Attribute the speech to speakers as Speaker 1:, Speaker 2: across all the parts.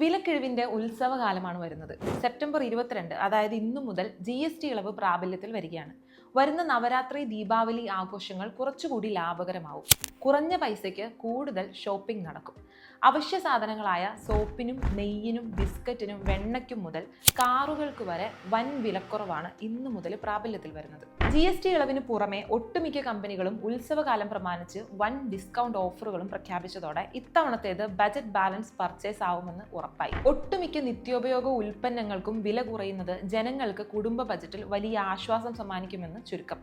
Speaker 1: വിലക്കിഴിവിന്റെ ഉത്സവകാലമാണ് വരുന്നത്. സെപ്റ്റംബർ ഇരുപത്തിരണ്ട് അതായത് ഇന്നു മുതൽ ജി എസ് ടി ഇളവ് പ്രാബല്യത്തിൽ വരികയാണ്. വരുന്ന നവരാത്രി ദീപാവലി ആഘോഷങ്ങൾ കുറച്ചുകൂടി ലാഭകരമാവും. കുറഞ്ഞ പൈസയ്ക്ക് കൂടുതൽ ഷോപ്പിംഗ് നടക്കും. അവശ്യ സാധനങ്ങളായ സോപ്പിനും നെയ്യിനും ബിസ്ക്കറ്റിനും വെണ്ണയ്ക്കും മുതൽ കാറുകൾക്ക് വരെ വൻ വിലക്കുറവാണ് ഇന്നു മുതൽ പ്രാബല്യത്തിൽ വരുന്നത്. ജി എസ് ടി ഇളവിന് പുറമെ ഒട്ടുമിക്ക കമ്പനികളും ഉത്സവകാലം പ്രമാണിച്ച് വൻ ഡിസ്കൗണ്ട് ഓഫറുകളും പ്രഖ്യാപിച്ചതോടെ ഇത്തവണത്തേത് ബജറ്റ് ബാലൻസ് പർച്ചേസ് ആവുമെന്ന് ഉറപ്പായി. ഒട്ടുമിക്ക നിത്യോപയോഗ ഉൽപ്പന്നങ്ങൾക്കും വില കുറയുന്നത് ജനങ്ങൾക്ക് കുടുംബ ബജറ്റിൽ വലിയ ആശ്വാസം സമ്മാനിക്കുമെന്ന് ചുരുക്കം.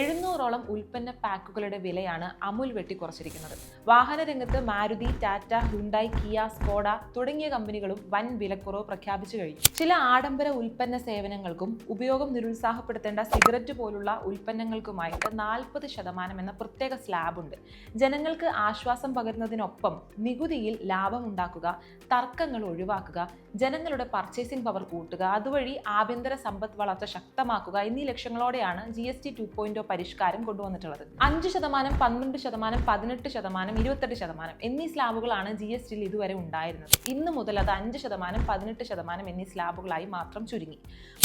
Speaker 1: എഴുന്നൂറോളം ഉൽപ്പന്ന പാക്കുകളുടെ വിലയാണ് അമുൽ വെട്ടിക്കുറച്ചിരിക്കുന്നത് വാഹന രംഗത്ത് Maruti Tata Hyundai Kia Skoda തുടങ്ങിയ കമ്പനികളും വൻ വിലക്കുറവ് പ്രഖ്യാപിച്ചു കഴിഞ്ഞു. ചില ആഡംബര ഉൽപ്പന്ന സേവനങ്ങൾക്കും ഉപയോഗം നിരുത്സാഹപ്പെടുത്തേണ്ട സിഗരറ്റ് പോലുള്ള ഉൽപ്പന്നങ്ങൾക്കുമായിട്ട് നാൽപ്പത് ശതമാനം എന്ന പ്രത്യേക സ്ലാബ് ഉണ്ട്. ജനങ്ങൾക്ക് ആശ്വാസം പകരുന്നതിനൊപ്പം നികുതിയിൽ ലാഭമുണ്ടാക്കുക തർക്കങ്ങൾ ഒഴിവാക്കുക ജനങ്ങളുടെ പർച്ചേസിംഗ് പവർ കൂട്ടുക അതുവഴി ആഭ്യന്തര സമ്പദ് വളർച്ച ശക്തമാക്കുക എന്നീ ലക്ഷ്യങ്ങളോടെയാണ് G S T two point പരിഷ്കാരം കൊണ്ടുവന്നിട്ടുള്ളത്. അഞ്ച് ശതമാനം പന്ത്രണ്ട് ശതമാനം പതിനെട്ട് ശതമാനം ഇരുപത്തെട്ട് ശതമാനം എന്നീ സ്ലാബുകളാണ് ജി എസ് ടിയിൽ ഇതുവരെ ഉണ്ടായിരുന്നത്. ഇന്ന് മുതൽ അത് അഞ്ച് ശതമാനം പതിനെട്ട് ശതമാനം എന്നീ സ്ലാബുകളായി മാത്രം ചുരുങ്ങി.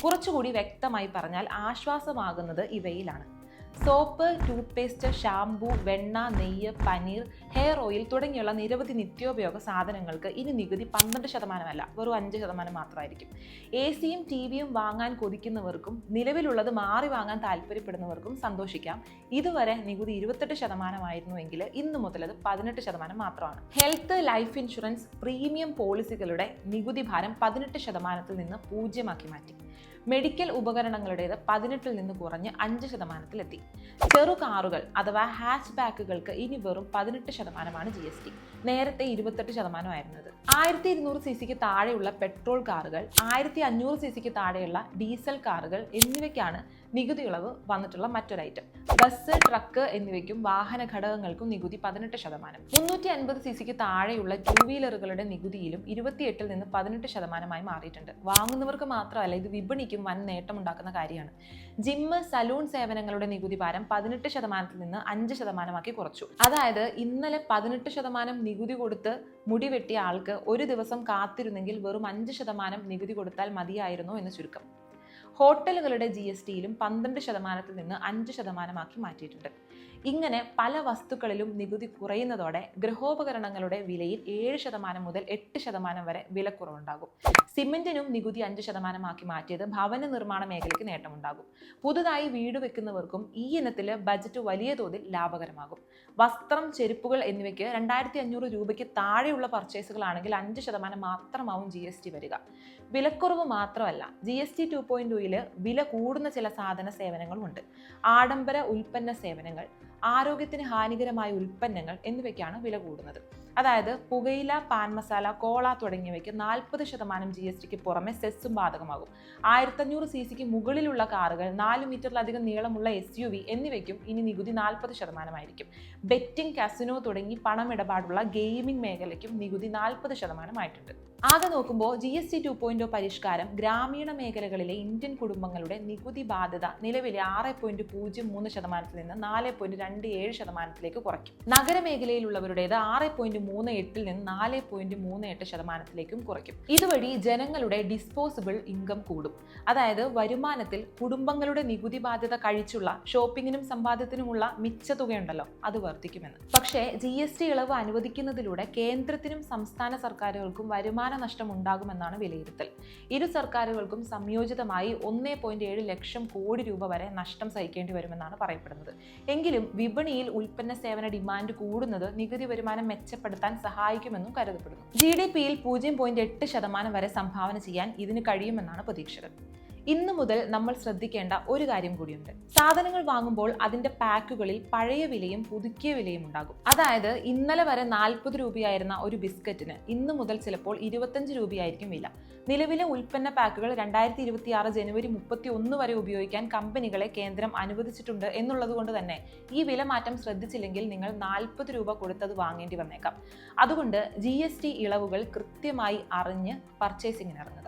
Speaker 1: കുറച്ചുകൂടി വ്യക്തമായി പറഞ്ഞാൽ ആശ്വാസമാകുന്നത് ഇവയിലാണ്. സോപ്പ് ടൂത്ത് പേസ്റ്റ് ഷാംപൂ വെണ്ണ നെയ്യ് പനീർ ഹെയർ ഓയിൽ തുടങ്ങിയുള്ള നിരവധി നിത്യോപയോഗ സാധനങ്ങൾക്ക് ഇനി നികുതി പന്ത്രണ്ട് ശതമാനമല്ല വെറും അഞ്ച് ശതമാനം മാത്രമായിരിക്കും. എ സിയും ടി വിയും വാങ്ങാൻ കൊതിക്കുന്നവർക്കും നിലവിലുള്ളത് മാറി വാങ്ങാൻ താല്പര്യപ്പെടുന്നവർക്കും സന്തോഷിക്കാം. ഇതുവരെ നികുതി ഇരുപത്തെട്ട് ശതമാനമായിരുന്നുവെങ്കിൽ ഇന്നു മുതൽ അത് പതിനെട്ട് ശതമാനം മാത്രമാണ്. ഹെൽത്ത് ലൈഫ് ഇൻഷുറൻസ് പ്രീമിയം പോളിസികളുടെ നികുതി ഭാരം പതിനെട്ട് ശതമാനത്തിൽ നിന്ന് പൂജ്യമാക്കി മാറ്റി. മെഡിക്കൽ ഉപകരണങ്ങളുടേത് പതിനെട്ടിൽ നിന്ന് കുറഞ്ഞ് അഞ്ച് ശതമാനത്തിലെത്തി. ചെറു കാറുകൾ അഥവാ ഹാച്ച് ബാക്കുകൾക്ക് ഇനി വെറും പതിനെട്ട് ശതമാനമാണ് ജി എസ് ടി നേരത്തെ ഇരുപത്തെട്ട് ശതമാനമായിരുന്നത്. ആയിരത്തി ഇരുന്നൂറ് സി സിക്ക് താഴെയുള്ള പെട്രോൾ കാറുകൾ ആയിരത്തി അഞ്ഞൂറ് സി സിക്ക് താഴെയുള്ള ഡീസൽ കാറുകൾ എന്നിവയ്ക്കാണ് നികുതി ഇളവ് വന്നിട്ടുള്ള മറ്റൊരു ഐറ്റം ബസ് ട്രക്ക് എന്നിവയ്ക്കും വാഹന ഘടകങ്ങൾക്കും നികുതി പതിനെട്ട് ശതമാനം. മുന്നൂറ്റി അൻപത് സി സിക്ക് താഴെയുള്ള ടൂ വീലറുകളുടെ നികുതിയിലും ഇരുപത്തിയെട്ടിൽ നിന്ന് പതിനെട്ട് ശതമാനമായി മാറിയിട്ടുണ്ട്. വാങ്ങുന്നവർക്ക് മാത്രമല്ല ഇത് വിപണിക്കും വൻ നേട്ടമുണ്ടാക്കുന്ന കാര്യമാണ്. ജിമ്മ് സലൂൺ സേവനങ്ങളുടെ നികുതി ഭാരം പതിനെട്ട് ശതമാനത്തിൽ നിന്ന് അഞ്ച് ശതമാനമാക്കി കുറച്ചു. അതായത് ഇന്നലെ പതിനെട്ട് ശതമാനം നികുതി കൊടുത്ത് മുടി വെട്ടിയ ആൾക്ക് ഒരു ദിവസം കാത്തിരുന്നെങ്കിൽ വെറും അഞ്ച് ശതമാനം നികുതി കൊടുത്താൽ മതിയായിരുന്നു എന്ന് ചുരുക്കം. ഹോട്ടലുകളുടെ ജി എസ് ടിയിലും പന്ത്രണ്ട് ശതമാനത്തിൽ നിന്ന് അഞ്ച് ശതമാനമാക്കി മാറ്റിയിട്ടുണ്ട്. ഇങ്ങനെ പല വസ്തുക്കളിലും നികുതി കുറയുന്നതോടെ ഗൃഹോപകരണങ്ങളുടെ വിലയിൽ ഏഴ് ശതമാനം മുതൽ എട്ട് ശതമാനം വരെ വിലക്കുറവുണ്ടാകും. സിമെന്റിനും നികുതി അഞ്ച് ശതമാനമാക്കി മാറ്റിയത് ഭവന നിർമ്മാണ മേഖലയ്ക്ക് നേട്ടമുണ്ടാകും. പുതുതായി വീട് വെക്കുന്നവർക്കും ഈ ഇനത്തിൽ ബജറ്റ് വലിയ തോതിൽ ലാഭകരമാകും. വസ്ത്രം ചെരുപ്പുകൾ എന്നിവയ്ക്ക് രണ്ടായിരത്തി അഞ്ഞൂറ് രൂപയ്ക്ക് താഴെയുള്ള പർച്ചേസുകളാണെങ്കിൽ അഞ്ച് ശതമാനം മാത്രമാവും ജി എസ് ടി വരിക. വിലക്കുറവ് മാത്രമല്ല G S T two point വില കൂടുന്ന ചില സാധന സേവനങ്ങളുമുണ്ട് ആഡംബര ഉൽപ്പന്ന സേവനങ്ങൾ ആരോഗ്യത്തിന് ഹാനികരമായ ഉൽപ്പന്നങ്ങൾ എന്നിവയ്ക്കാണ് വില കൂടുന്നത്. അതായത് പുകയില പാൻ മസാല കോള തുടങ്ങിയവയ്ക്ക് നാൽപ്പത് ശതമാനം ജി എസ് ടിക്ക് പുറമെ സെസ്സും ബാധകമാകും. ആയിരത്തഞ്ഞൂറ് സി സിക്ക് മുകളിലുള്ള കാറുകൾ നാല് മീറ്ററിലധികം നീളമുള്ള എസ് യു വി എന്നിവയ്ക്കും ഇനി നികുതി നാൽപ്പത് ശതമാനമായിരിക്കും. ബെറ്റിംഗ് കസിനോ തുടങ്ങി പണമിടപാടുള്ള ഗെയിമിംഗ് മേഖലയ്ക്കും നികുതി നാൽപ്പത് ശതമാനമായിട്ടുണ്ട്. ആകെ നോക്കുമ്പോൾ G S T two point പരിഷ്കാരം ഗ്രാമീണ മേഖലകളിലെ ഇന്ത്യൻ കുടുംബങ്ങളുടെ നികുതി ബാധ്യത നിലവിലെ ആറ് പോയിന്റ് പൂജ്യം മൂന്ന് ശതമാനത്തിൽ നിന്ന് നാല് പോയിന്റ് രണ്ട് ഏഴ് ശതമാനത്തിലേക്ക് കുറയ്ക്കും. നഗരമേഖലയിലുള്ളവരുടേത് ആറ് പോയിന്റ് മൂന്ന് എട്ടിൽ നിന്ന് നാല് പോയിന്റ് മൂന്ന് എട്ട് ശതമാനത്തിലേക്കും കുറയ്ക്കും. ഇതുവഴി ജനങ്ങളുടെ ഡിസ്പോസിബിൾ ഇൻകം കൂടും. അതായത് വരുമാനത്തിൽ കുടുംബങ്ങളുടെ നികുതി ബാധ്യത കഴിച്ചുള്ള ഷോപ്പിങ്ങിനും സമ്പാദ്യത്തിനുമുള്ള മിച്ച തുകയുണ്ടല്ലോ അത് വർദ്ധിക്കുമെന്ന്. പക്ഷേ ജി എസ് ടി ഇളവ് അനുവദിക്കുന്നതിലൂടെ കേന്ദ്രത്തിനും സംസ്ഥാന സർക്കാരുകൾക്കും വരുമാന നഷ്ടം ഉണ്ടാകുമെന്നാണ് വിലയിരുത്തൽ. ഇരു സർക്കാരുകൾക്കും സംയോജിതമായി ഒന്നേ പോയിന്റ് ഏഴ് ലക്ഷം കോടി രൂപ വരെ നഷ്ടം സഹിക്കേണ്ടി വരുമെന്നാണ് പറയപ്പെടുന്നത്. എങ്കിലും വിപണിയിൽ ഉൽപ്പന്ന സേവന ഡിമാൻഡ് കൂടുന്നത് നികുതി വരുമാനം മെച്ചപ്പെടുത്താൻ സഹായിക്കുമെന്നും കരുതപ്പെടുന്നു. ജി ഡി പിയിൽ പൂജ്യം പോയിന്റ് എട്ട് ശതമാനം വരെ സംഭാവന ചെയ്യാൻ ഇതിന് കഴിയുമെന്നാണ് പ്രതീക്ഷകൾ. ഇന്നു മുതൽ നമ്മൾ ശ്രദ്ധിക്കേണ്ട ഒരു കാര്യം കൂടിയുണ്ട്. സാധനങ്ങൾ വാങ്ങുമ്പോൾ അതിന്റെ പാക്കുകളിൽ പഴയ വിലയും പുതുക്കിയ വിലയും ഉണ്ടാകും. അതായത് ഇന്നലെ വരെ നാൽപ്പത് രൂപയായിരുന്ന ഒരു ബിസ്ക്കറ്റിന് ഇന്നു മുതൽ ചിലപ്പോൾ ഇരുപത്തഞ്ച് രൂപയായിരിക്കും വില. നിലവിലെ ഉൽപ്പന്ന പാക്കുകൾ രണ്ടായിരത്തി ഇരുപത്തി ആറ് ജനുവരി മുപ്പത്തി ഒന്ന് വരെ ഉപയോഗിക്കാൻ കമ്പനികളെ കേന്ദ്രം അനുവദിച്ചിട്ടുണ്ട് എന്നുള്ളത് കൊണ്ട് തന്നെ ഈ വില മാറ്റം ശ്രദ്ധിച്ചില്ലെങ്കിൽ നിങ്ങൾ നാൽപ്പത് രൂപ കൊടുത്തത് വാങ്ങേണ്ടി വന്നേക്കാം. അതുകൊണ്ട് ജി ഇളവുകൾ കൃത്യമായി അറിഞ്ഞ് പർച്ചേസിങ്ങിന് ഇറങ്ങുക